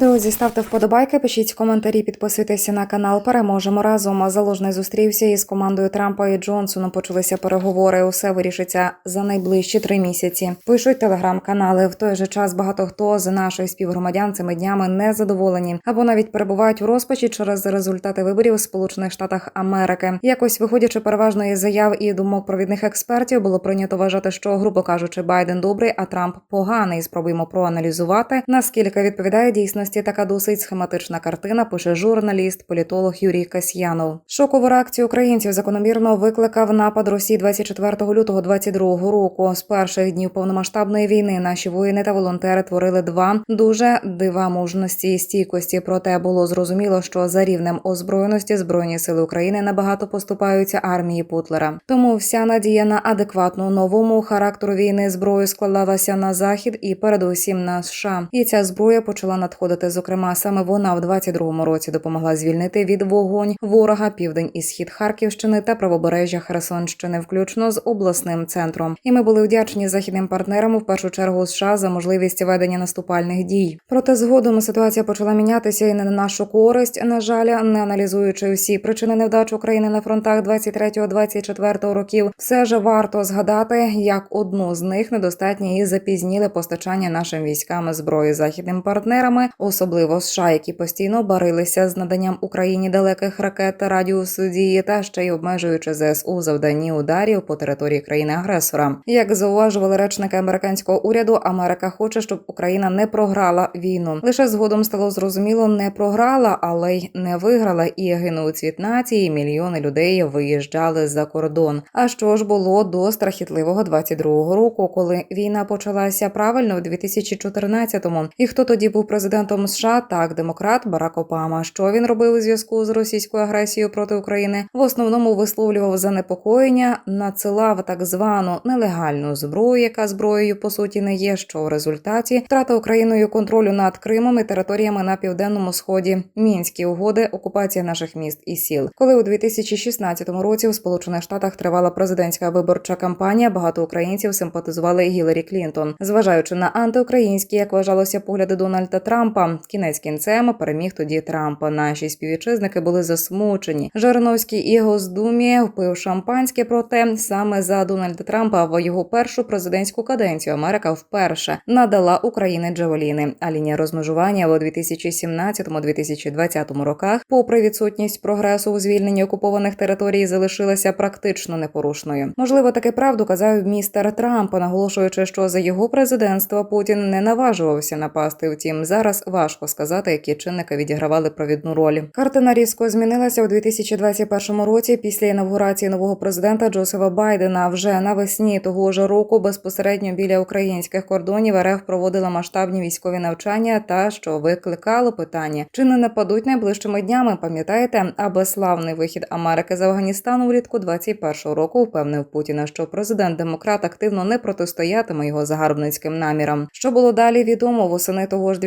Друзі, ставте вподобайки, пишіть коментарі, підписуйтеся на канал. Переможемо разом. Залужний зустрівся із командою Трампа і Джонсоном. Почалися переговори. Усе вирішиться за найближчі три місяці. Пишуть телеграм-канали. В той же час багато хто з наших співгромадян цими днями не задоволені або навіть перебувають у розпачі через результати виборів у Сполучених Штатах Америки. Якось виходячи переважно із заяв і думок провідних експертів, було прийнято вважати, що грубо кажучи, Байден добрий, а Трамп поганий. Спробуємо проаналізувати наскільки відповідає дійсності така досить схематична картина. Пише журналіст, політолог Юрій Касьянов. Шокову реакцію українців закономірно викликав напад Росії 24 лютого 22 року. З перших днів повномасштабної війни наші воїни та волонтери творили два дуже дива мужності і стійкості. Проте було зрозуміло, що за рівнем озброєності збройні сили України набагато поступаються армії Путлера. Тому вся надія на адекватну новому характеру війни зброю складалася на захід і передусім на США. І ця зброя почала надходити. Зокрема, саме вона в 22-му році допомогла звільнити від вогонь ворога південь і схід Харківщини та правобережжя Херсонщини, включно з обласним центром. І ми були вдячні західним партнерам в першу чергу США за можливість ведення наступальних дій. Проте згодом ситуація почала мінятися і не на нашу користь. На жаль, не аналізуючи всі причини невдач України на фронтах 23-24 років, все ж варто згадати, як одну з них недостатнє і запізніли постачання нашим військам зброї західним партнерами, особливо США, які постійно барилися з наданням Україні далеких ракет та радіусу дії, та ще й обмежуючи ЗСУ завданні ударів по території країни-агресора. Як зауважували речники американського уряду, Америка хоче, щоб Україна не програла війну. Лише згодом стало зрозуміло, не програла, але й не виграла. І гинув цвіт нації. і Мільйони людей виїжджали за кордон. А що ж було до страхітливого 22-го року, коли війна почалася правильно в 2014-му? І хто тоді був президентом США? Так, демократ Барак Обама. Що він робив у зв'язку з російською агресією проти України? В основному висловлював занепокоєння, надсилав так звану нелегальну зброю, яка зброєю по суті не є. Що в результаті втрата Україною контролю над Кримом і територіями на південному сході, мінські угоди, окупація наших міст і сіл. Коли у 2016 році в Сполучених Штатах тривала президентська виборча кампанія, багато українців симпатизували Гіларі Клінтон, зважаючи на антиукраїнські, як вважалося, погляди Дональда Трампа. Кінець кінцем переміг тоді Трампа. Наші співвітчизники були засмучені. Жириновський і Госдумі впив шампанське. Проте саме за Дональда Трампа в його першу президентську каденцію Америка вперше надала Україні Джавеліни. А лінія розмежування у 2017-2020 роках, попри відсутність прогресу у звільненні окупованих територій, залишилася практично непорушною. Можливо, таки правду казав містер Трамп, наголошуючи, що за його президентства Путін не наважувався напасти. Втім, зараз важко сказати, які чинники відігравали провідну роль. Картина різко змінилася у 2021 році після інавгурації нового президента Джозефа Байдена. Вже навесні того ж року безпосередньо біля українських кордонів РФ проводила масштабні військові навчання, та що викликало питання, чи не нападуть найближчими днями. Пам'ятаєте, аби славний вихід Америки з Афганістану влітку 21 року впевнив Путіна, що президент демократ активно не протистоятиме його загарбницьким намірам. Що було далі відомо восени того ж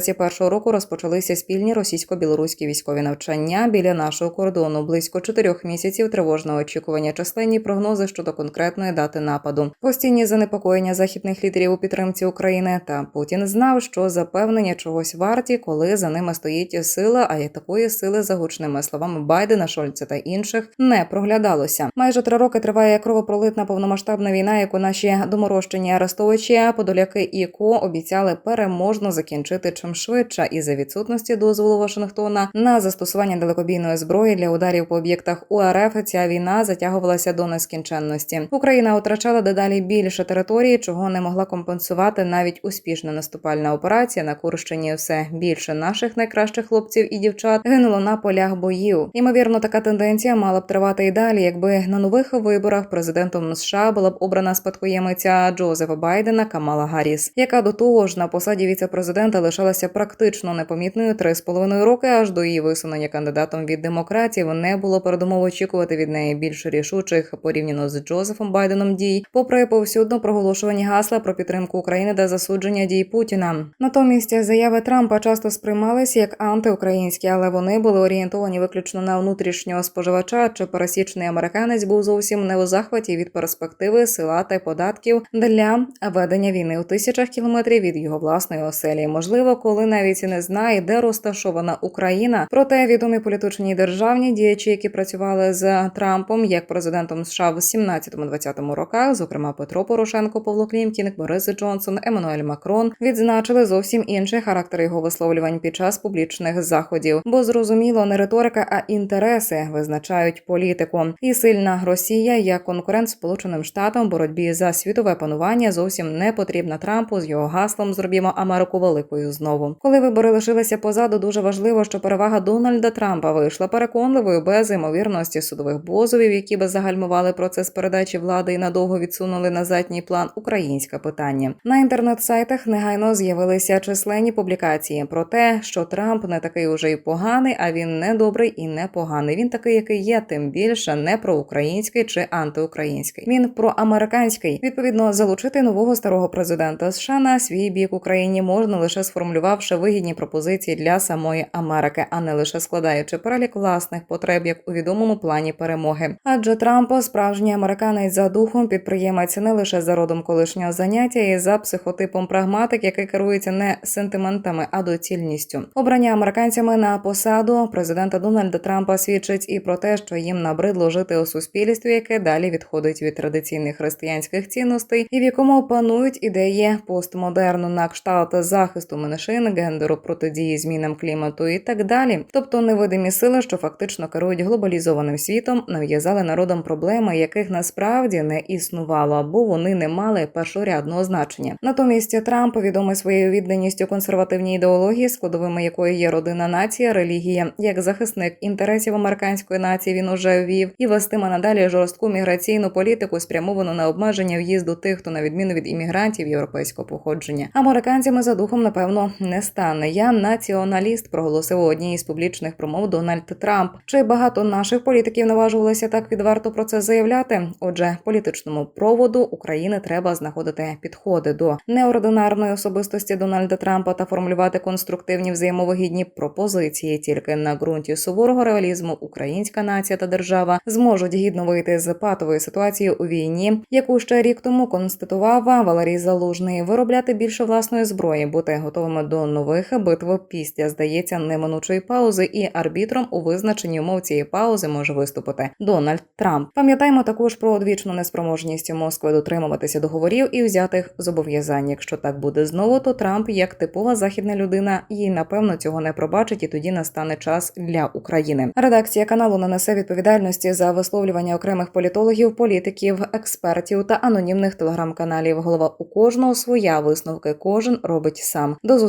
2021 року розпочалися спільні російсько-білоруські військові навчання біля нашого кордону. Близько чотирьох місяців тривожного очікування, численні прогнози щодо конкретної дати нападу, постійні занепокоєння західних лідерів у підтримці України. Та Путін знав, що запевнення чогось варті, коли за ними стоїть сила. А й такої сили, за гучними словами Байдена, Шольца та інших, не проглядалося. Майже три роки триває кровопролитна повномасштабна війна, яку наші доморощені арестовичі, подоляки і ко обіцяли переможно закінчити чим швидше, і за відсутності дозволу Вашингтона на застосування далекобійної зброї для ударів по об'єктах УРФ. Ця війна затягувалася до нескінченності. Україна втрачала дедалі більше території, чого не могла компенсувати навіть успішна наступальна операція на Курщині. Все більше наших найкращих хлопців і дівчат гинуло на полях боїв. Імовірно, така тенденція мала б тривати і далі, якби на нових виборах президентом США була б обрана спадкоємиця Джозефа Байдена Камала Гарріс, яка до того ж на посаді віце-президента лишалася практично непомітною три з половиною роки, аж до її висунення кандидатом від демократів не було передумов очікувати від неї більш рішучих порівняно з Джозефом Байденом дій, попри повсюдно проголошувані гасла про підтримку України та засудження дій Путіна. Натомість заяви Трампа часто сприймалися як антиукраїнські, але вони були орієнтовані виключно на внутрішнього споживача. Чи пересічний американець був зовсім не у захваті від перспективи села та податків для ведення війни у тисячах кілометрів від його власної оселі. Можливо, коли навіть і не знає, де розташована Україна. Проте відомі політичні державні діячі, які працювали з Трампом як президентом США в 17-20 роках, зокрема Петро Порошенко, Павло Клімкін, Борис Джонсон, Еммануель Макрон, відзначили зовсім інший характер його висловлювань під час публічних заходів. Бо зрозуміло, не риторика, а інтереси визначають політику. І сильна Росія як конкурент Сполученим Штатам в боротьбі за світове панування зовсім не потрібна Трампу з його гаслом зробімо Америку великою знову. Коли вибори лишилися позаду, дуже важливо, що перевага Дональда Трампа вийшла переконливою без ймовірності судових позовів, які би загальмували процес передачі влади і надовго відсунули на задній план українське питання. На інтернет-сайтах негайно з'явилися численні публікації про те, що Трамп не такий уже й поганий, а він не добрий і не поганий. Він такий, який є, тим більше не проукраїнський чи антиукраїнський. Він проамериканський. Відповідно, залучити нового старого президента США на свій бік Україні можна лише сформулювавши вигідні пропозиції для самої Америки, а не лише складаючи перелік власних потреб, як у відомому плані перемоги. Адже Трамп справжній американець за духом, підприємець не лише за родом колишнього заняття і за психотипом прагматик, який керується не сентиментами, а доцільністю. Обрання американцями на посаду президента Дональда Трампа свідчить і про те, що їм набридло жити у суспільстві, яке далі відходить від традиційних християнських цінностей, і в якому панують ідеї постмодерну на кшталт захисту меншин, гендеру, протидії змінам клімату і так далі. Тобто невидимі сили, що фактично керують глобалізованим світом, нав'язали народам проблеми, яких насправді не існувало, або вони не мали першорядного значення. Натомість Трамп відомий своєю відданістю консервативній ідеології, складовими якої є родина нація, релігія, як захисник інтересів американської нації, він уже ввів і вестиме надалі жорстку міграційну політику, спрямовану на обмеження в'їзду тих, хто на відміну від іммігрантів європейського походження. Американцями за духом, напевно, не стане. Я націоналіст, проголосив у одній із публічних промов Дональд Трамп. Чи багато наших політиків наважувалися так відверто про це заявляти? Отже, політичному проводу України треба знаходити підходи до неординарної особистості Дональда Трампа та формулювати конструктивні взаємовигідні пропозиції. Тільки на ґрунті суворого реалізму українська нація та держава зможуть гідно вийти з патової ситуації у війні, яку ще рік тому констатував Валерій Залужний, виробляти більше власної зброї, бути готовими до нових битв після здається неминучої паузи, і арбітром у визначенні умов цієї паузи може виступити Дональд Трамп. Пам'ятаємо також про одвічну неспроможність Москви дотримуватися договорів і взятих зобов'язань. Якщо так буде знову, то Трамп, як типова західна людина, їй напевно цього не пробачить, і тоді настане час для України. Редакція каналу не несе відповідальності за висловлювання окремих політологів, політиків, експертів та анонімних телеграм-каналів. Голова у кожного своя висновки кожен робить сам. До